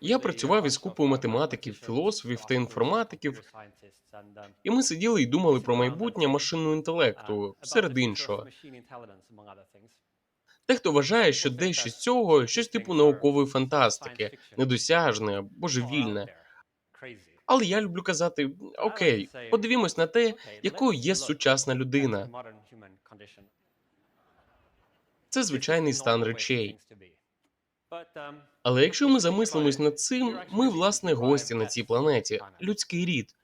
Я працював із купою математиків, філософів та інформатиків, і ми сиділи і думали про майбутнє машинного інтелекту, серед іншого. Дехто вважає, що дещо з цього щось типу наукової фантастики, недосяжне, божевільне. Але я люблю казати: окей, подивімось на те, якою є сучасна людина. Це звичайний стан речей. Але якщо ми замислимось над цим, ми власне гості на цій планеті, людський рід.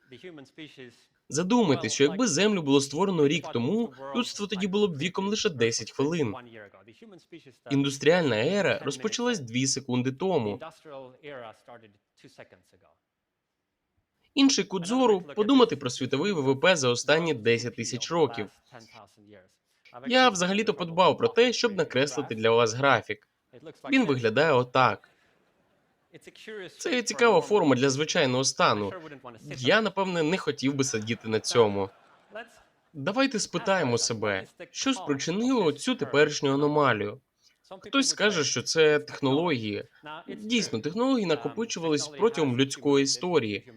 Задумайтесь, що якби землю було створено рік тому, людство тоді було б віком лише 10 хвилин. Індустріальна ера розпочалась 2 секунди тому. Інший кут зору – подумати про світовий ВВП за останні 10 тисяч років. Я взагалі-то подбав про те, щоб накреслити для вас графік. Він виглядає отак. Це цікава форма для звичайного стану. Я, напевне, не хотів би сидіти на цьому. Давайте спитаємо себе, що спричинило цю теперішню аномалію. Хтось скаже, що це технології. Дійсно, технології накопичувались протягом людської історії.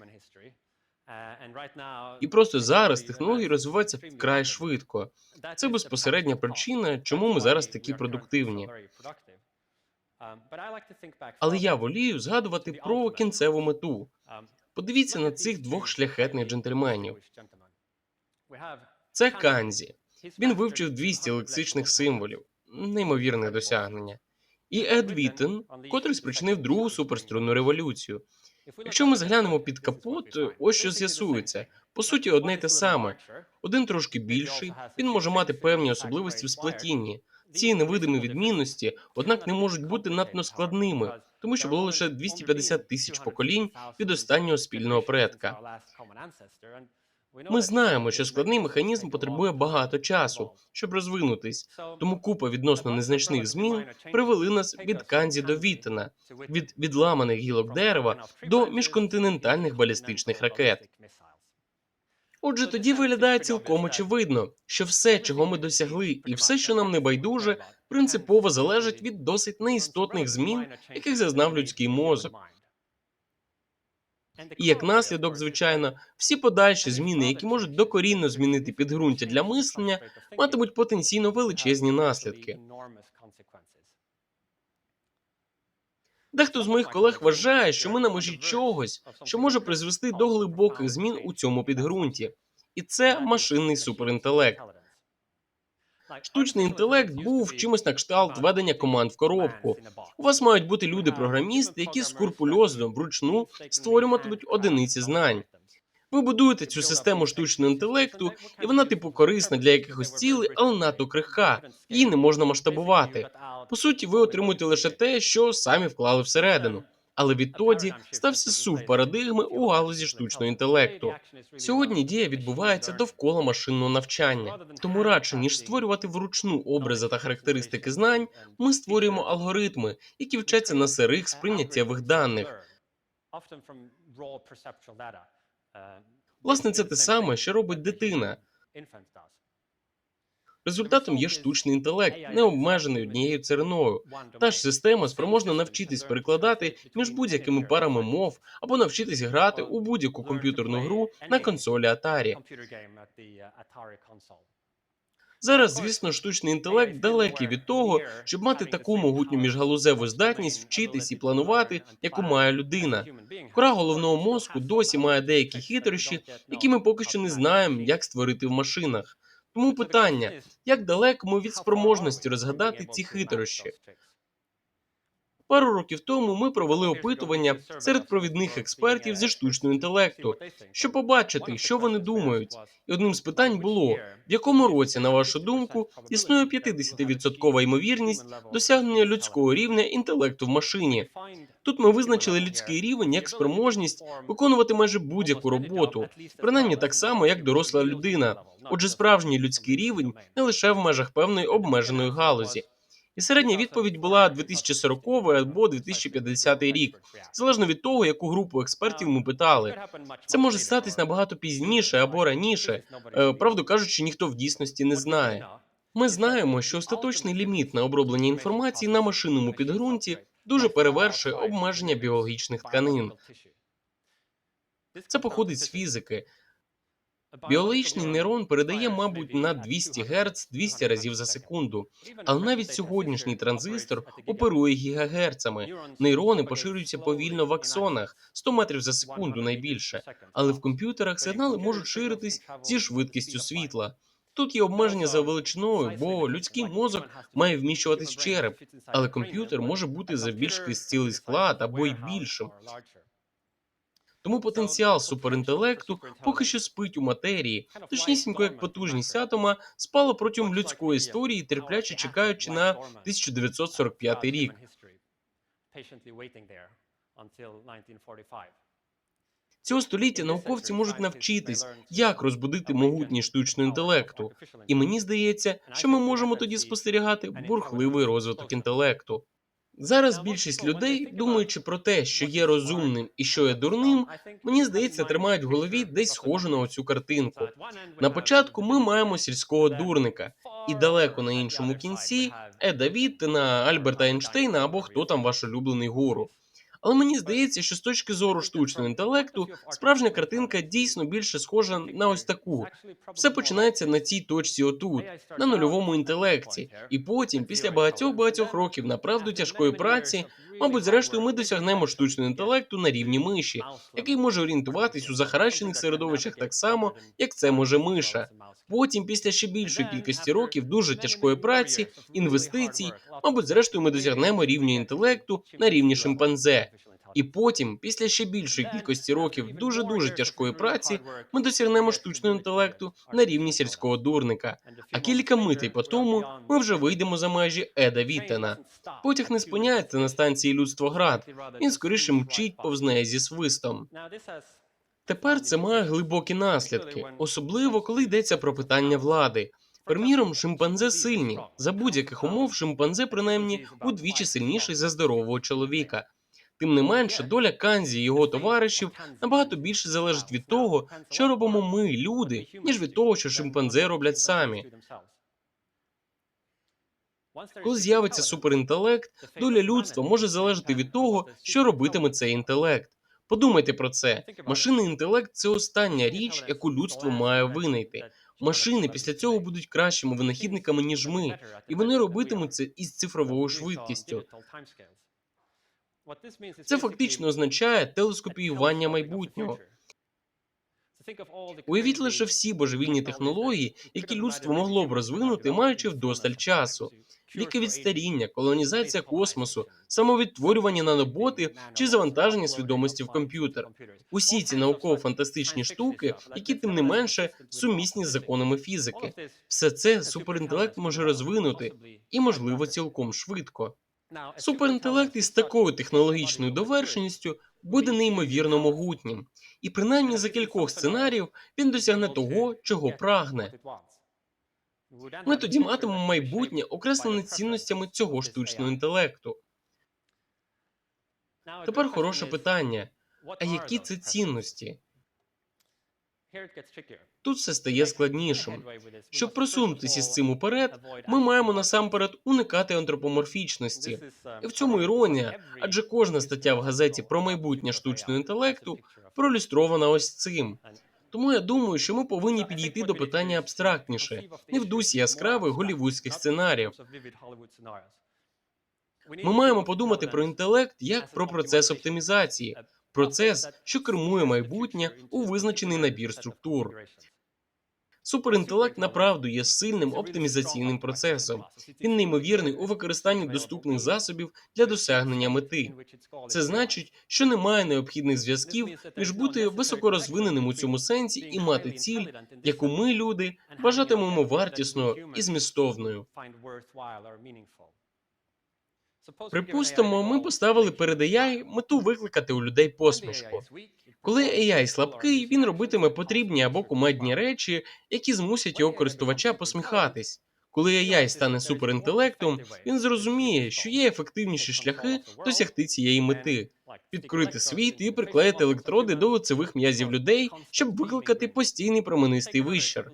І просто зараз технології розвиваються вкрай швидко. Це безпосередня причина, чому ми зараз такі продуктивні. Але я волію згадувати про кінцеву мету. Подивіться на цих двох шляхетних джентльменів. Це Канзі. Він вивчив 200 лексичних символів, неймовірне досягнення. І Ед Віттен, котрий спричинив другу суперструнну революцію. Якщо ми заглянемо під капот, ось що з'ясується. По суті, одне й те саме. Один трошки більший, він може мати певні особливості в сплетінні. Ці невидимі відмінності, однак, не можуть бути надто складними, тому що було лише 250 тисяч поколінь від останнього спільного предка. Ми знаємо, що складний механізм потребує багато часу, щоб розвинутись, тому купа відносно незначних змін привели нас від Канзі до Віттена, від відламаних гілок дерева до міжконтинентальних балістичних ракет. Отже, тоді виглядає цілком очевидно, що все, чого ми досягли, і все, що нам не байдуже, принципово залежить від досить неістотних змін, яких зазнав людський мозок. І як наслідок, звичайно, всі подальші зміни, які можуть докорінно змінити підґрунтя для мислення, матимуть потенційно величезні наслідки. Дехто з моїх колег вважає, що ми на межі чогось, що може призвести до глибоких змін у цьому підґрунті, і це машинний суперінтелект. Штучний інтелект був чимось на кшталт ведення команд в коробку. У вас мають бути люди-програмісти, які скурпульозно вручну створюватимуть одиниці знань. Ви будуєте цю систему штучного інтелекту, і вона типу корисна для якихось цілей, але надто крихка. Її не можна масштабувати. По суті, ви отримуєте лише те, що самі вклали всередину. Але відтоді стався сув парадигми у галузі штучного інтелекту. Сьогодні дія відбувається довкола машинного навчання. Тому радше ніж створювати вручну образи та характеристики знань, ми створюємо алгоритми, які вчаться на сирих сприйняттєвих даних. Власне, це те саме, що робить дитина. Результатом є штучний інтелект, не обмежений однією церною. Та ж система спроможна навчитись перекладати між будь-якими парами мов або навчитись грати у будь-яку комп'ютерну гру на консолі Atari. Зараз, звісно, штучний інтелект далекий від того, щоб мати таку могутню міжгалузеву здатність вчитись і планувати, яку має людина. Кора головного мозку досі має деякі хитрощі, які ми поки що не знаємо, як створити в машинах. Тому питання: як далеко ми від спроможності розгадати ці хитрощі? Пару років тому ми провели опитування серед провідних експертів зі штучного інтелекту, щоб побачити, що вони думають. І одним з питань було: в якому році, на вашу думку, існує 50% ймовірність досягнення людського рівня інтелекту в машині. Тут ми визначили людський рівень як спроможність виконувати майже будь-яку роботу, принаймні так само, як доросла людина. Отже, справжній людський рівень не лише в межах певної обмеженої галузі. І середня відповідь була 2040 або 2050 рік, залежно від того, яку групу експертів ми питали. Це може статись набагато пізніше або раніше. Е, Правду кажучи, ніхто в дійсності не знає. Ми знаємо, що остаточний ліміт на оброблення інформації на машинному підґрунті дуже перевершує обмеження біологічних тканин. Це походить з фізики. Біологічний нейрон передає, мабуть, на 200 Гц 200 разів за секунду. Але навіть сьогоднішній транзистор оперує гігагерцами. Нейрони поширюються повільно в аксонах 100 метрів за секунду найбільше. Але в комп'ютерах сигнали можуть ширитись зі швидкістю світла. Тут є обмеження за величиною, бо людський мозок має вміщуватись в череп, але комп'ютер може бути завбільшки з цілий склад або й більшим. Тому потенціал суперінтелекту поки що спить у матерії, точнісінько як потужність атома спала протягом людської історії, терпляче чекаючи на 1945 рік. Цього століття науковці можуть навчитись, як розбудити могутній штучного інтелекту. І мені здається, що ми можемо тоді спостерігати бурхливий розвиток інтелекту. Зараз більшість людей, думаючи про те, що є розумним і що є дурним, мені здається, тримають в голові десь схожу на оцю картинку. На початку ми маємо сільського дурника, і далеко на іншому кінці Еда Віттена, Альберта Ейнштейна або хто там ваш улюблений гуру. Але мені здається, що з точки зору штучного інтелекту справжня картинка дійсно більше схожа на ось таку. Все починається на цій точці отут, на нульовому інтелекті, і потім, після багатьох багатьох років направду тяжкої праці, мабуть, зрештою, ми досягнемо штучного інтелекту на рівні миші, який може орієнтуватись у захаращених середовищах так само, як це може миша. Потім, після ще більшої кількості років дуже тяжкої праці, інвестицій, мабуть, зрештою, ми досягнемо рівня інтелекту на рівні шимпанзе. І потім, після ще більшої кількості років дуже дуже тяжкої праці, ми досягнемо штучного інтелекту на рівні сільського дурника. А кілька митей по тому ми вже вийдемо за межі Еда Віттена. Потяг не спиняється на станції людство град. Він скоріше мчить повз неї зі свистом. Тепер це має глибокі наслідки, особливо коли йдеться про питання влади. Приміром, шимпанзе сильні. За будь-яких умов шимпанзе принаймні удвічі сильніший за здорового чоловіка. Тим не менше, доля Канзі і його товаришів набагато більше залежить від того, що робимо ми, люди, ніж від того, що шимпанзе роблять самі. Коли з'явиться суперінтелект, доля людства може залежати від того, що робитиме цей інтелект. Подумайте про це. Машинний інтелект це остання річ, яку людство має винайти. Машини після цього будуть кращими винахідниками, ніж ми, і вони робитимуть це із цифровою швидкістю. Це фактично означає телескопіювання майбутнього. Уявіть лише всі божевільні технології, які людство могло б розвинути, маючи вдосталь часу. Ліки від старіння, колонізація космосу, самовідтворювання наноботи чи завантаження свідомості в комп'ютер. Усі ці науково-фантастичні штуки, які тим не менше сумісні з законами фізики. Все це суперінтелект може розвинути і, можливо, цілком швидко. Суперінтелект із такою технологічною довершеністю буде неймовірно могутнім, і принаймні за кількох сценаріїв він досягне того, чого прагне. Ми тоді матимемо майбутнє, окреслене цінностями цього штучного інтелекту. Тепер хороше питання: а які це цінності? Тут все стає складнішим. Щоб просунутися з цим уперед, ми маємо насамперед уникати антропоморфічності. І в цьому іронія, адже кожна стаття в газеті про майбутнє штучного інтелекту проілюстрована ось цим. Тому я думаю, що ми повинні підійти до питання абстрактніше, не в дусі яскравих голівудських сценаріїв. Ми маємо подумати про інтелект як про процес оптимізації, процес, що кермує майбутнє у визначений набір структур. Суперінтелект направду є сильним оптимізаційним процесом. Він неймовірний у використанні доступних засобів для досягнення мети. Це значить, що немає необхідних зв'язків між бути високорозвиненим у цьому сенсі і мати ціль, яку ми, люди, вважатимемо вартісною і змістовною. Припустимо, ми поставили перед AI мету викликати у людей посмішку. Коли AI слабкий, він робитиме потрібні або кумедні речі, які змусять його користувача посміхатись. Коли AI стане суперінтелектом, він зрозуміє, що є ефективніші шляхи досягти цієї мети, підкрити світ і приклеїти електроди до лицевих м'язів людей, щоб викликати постійний променистий вищер.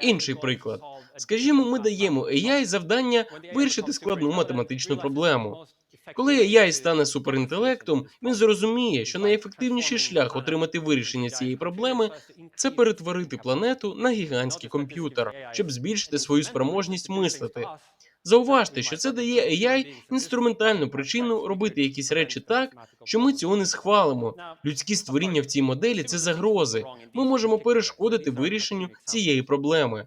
Інший приклад: скажімо, ми даємо AI завдання вирішити складну математичну проблему. Коли AI стане суперінтелектом, він зрозуміє, що найефективніший шлях отримати вирішення цієї проблеми це перетворити планету на гігантський комп'ютер, щоб збільшити свою спроможність мислити. Зауважте, що це дає AI інструментальну причину робити якісь речі так, що ми цього не схвалимо. Людські створіння в цій моделі це загрози. Ми можемо перешкодити вирішенню цієї проблеми.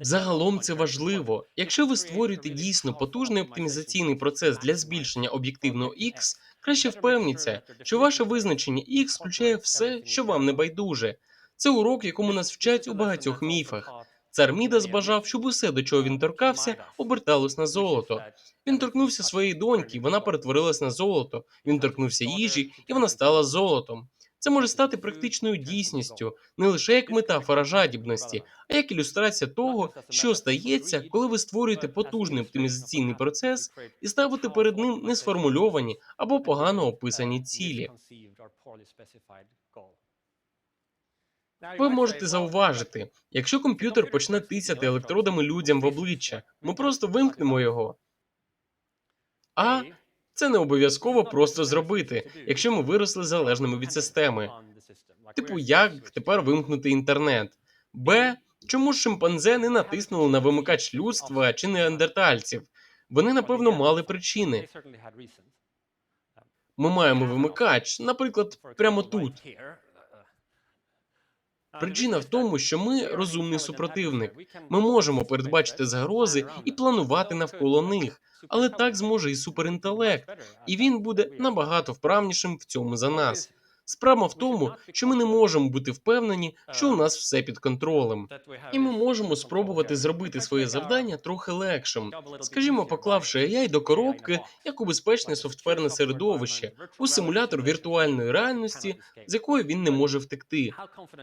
Загалом це важливо. Якщо ви створюєте дійсно потужний оптимізаційний процес для збільшення об'єктивного X, краще впевніться, що ваше визначення X включає все, що вам не байдуже. Це урок, якому нас вчать у багатьох міфах. Цар Мідас бажав, щоб усе, до чого він торкався, оберталось на золото. Він торкнувся своєї доньки, вона перетворилась на золото. Він торкнувся їжі, і вона стала золотом. Це може стати практичною дійсністю не лише як метафора жадібності, а як ілюстрація того, що стається, коли ви створюєте потужний оптимізаційний процес і ставите перед ним несформульовані або погано описані цілі. Ви можете зауважити, якщо комп'ютер почне тисяти електродами людям в обличчя, ми просто вимкнемо його. А це не обов'язково просто зробити, якщо ми виросли залежними від системи. Типу, як тепер вимкнути інтернет? Б. Чому ж шимпанзе не натиснули на вимикач людства чи неандертальців? Вони, напевно, мали причини. Ми маємо вимикач, наприклад, прямо тут. Причина в тому, що ми розумний супротивник. Ми можемо передбачити загрози і планувати навколо них, але так зможе і суперінтелект, і він буде набагато вправнішим в цьому за нас. Справа в тому, що ми не можемо бути впевнені, що у нас все під контролем, і ми можемо спробувати зробити своє завдання трохи легшим. Скажімо, поклавши AI до коробки як у безпечне софтверне середовище, у симулятор віртуальної реальності, з якої він не може втекти.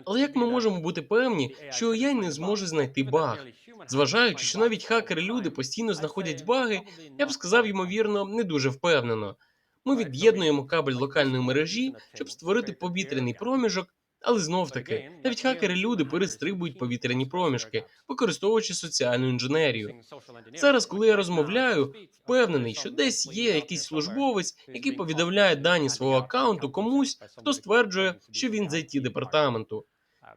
Але як ми можемо бути певні, що AI не зможе знайти баг? Зважаючи, що навіть хакери люди постійно знаходять баги, я б сказав, ймовірно, не дуже впевнено. Ми від'єднуємо кабель локальної мережі, щоб створити повітряний проміжок. Але знов таки, навіть хакери люди перестрибують повітряні проміжки, використовуючи соціальну інженерію. Зараз, коли я розмовляю, впевнений, що десь є якийсь службовець, який повідомляє дані свого аккаунту комусь, хто стверджує, що він з it департаменту.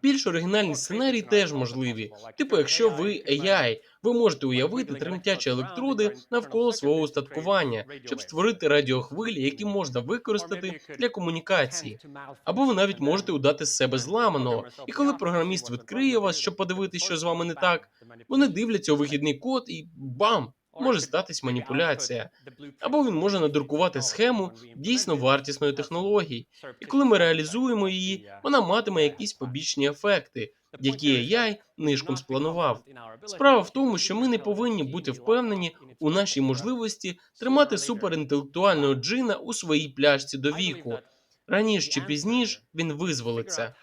Більш оригінальні сценарії теж можливі. Типу, якщо ви AI, ви можете уявити тремтячі електроди навколо свого устаткування, щоб створити радіохвилі, які можна використати для комунікації. Або ви навіть можете удати з себе зламаного, і коли програміст відкриє вас, щоб подивитися, що з вами не так, вони дивляться у вихідний код і бам! Може статись маніпуляція, або він може надрукувати схему дійсно вартісної технології, і коли ми реалізуємо її, вона матиме якісь побічні ефекти, які AI нишком спланував. Справа в тому, що ми не повинні бути впевнені у нашій можливості тримати суперінтелектуального джина у своїй пляшці до віку. Раніше чи пізніше він визволиться.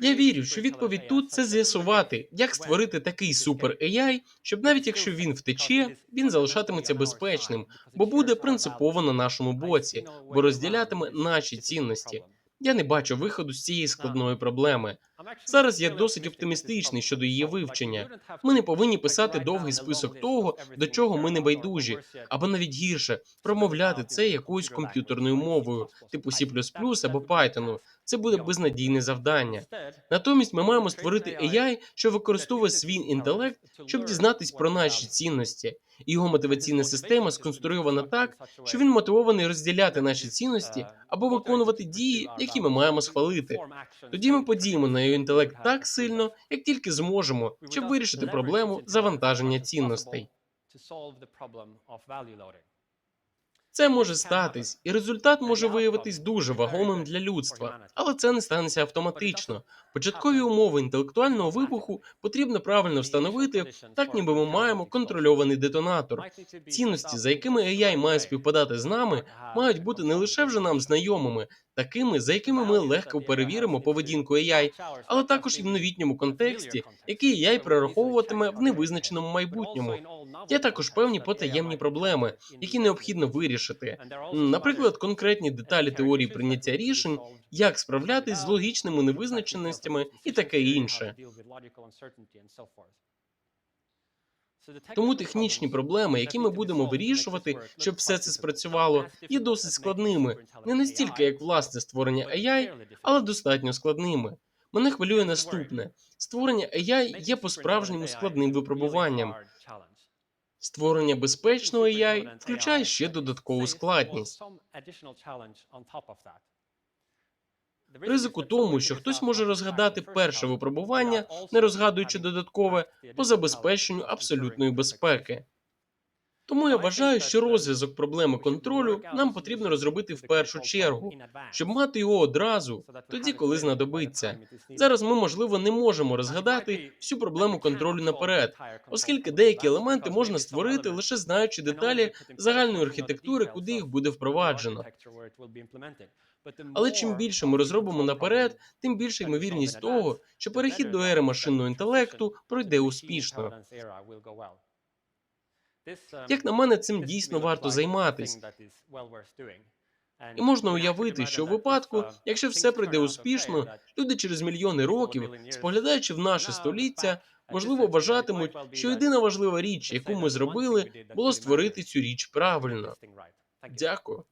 Я вірю, що відповідь тут це з'ясувати, як створити такий супер AI, щоб навіть якщо він втече, він залишатиметься безпечним, бо буде принципово на нашому боці, бо розділятиме наші цінності. Я не бачу виходу з цієї складної проблеми. Зараз я досить оптимістичний щодо її вивчення. Ми не повинні писати довгий список того, до чого ми не байдужі, або навіть гірше промовляти це якоюсь комп'ютерною мовою, типу C++ або Python. Це буде безнадійне завдання. Натомість ми маємо створити AI, що використовує свій інтелект, щоб дізнатись про наші цінності. Його мотиваційна система сконструйована так, що він мотивований розділяти наші цінності або виконувати дії, які ми маємо схвалити. Тоді ми подіємо на його інтелект так сильно, як тільки зможемо, щоб вирішити проблему завантаження цінностей. Це може статись, і результат може виявитись дуже вагомим для людства, але це не станеться автоматично. Початкові умови інтелектуального вибуху потрібно правильно встановити, так ніби ми маємо контрольований детонатор. Цінності, за якими AI має співпадати з нами, мають бути не лише вже нам знайомими, такими, за якими ми легко перевіримо поведінку AI, але також і в новітньому контексті, який AI прораховуватиме в невизначеному майбутньому. Є також певні потаємні проблеми, які необхідно вирішити. Наприклад, конкретні деталі теорії прийняття рішень, як справлятись з логічними невизначеностями і таке інше. Тому технічні проблеми, які ми будемо вирішувати, щоб все це спрацювало, є досить складними. Не настільки, як власне створення AI, але достатньо складними. Мене хвилює наступне: створення AI є по-справжньому складним випробуванням. Створення безпечного AI включає ще додаткову складність. Ризик у тому, що хтось може розгадати перше випробування, не розгадуючи додаткове, по забезпеченню абсолютної безпеки. Тому я вважаю, що розв'язок проблеми контролю нам потрібно розробити в першу чергу, щоб мати його одразу, тоді, коли знадобиться. Зараз ми, можливо, не можемо розгадати всю проблему контролю наперед, оскільки деякі елементи можна створити лише знаючи деталі загальної архітектури, куди їх буде впроваджено. Але чим більше ми розробимо наперед, тим більша ймовірність того, що перехід до ери машинного інтелекту пройде успішно. Як на мене, цим дійсно варто займатись. І можна уявити, що у випадку, якщо все пройде успішно, люди через мільйони років, споглядаючи в наше століття, можливо, вважатимуть, що єдина важлива річ, яку ми зробили, було створити цю річ правильно. Дякую.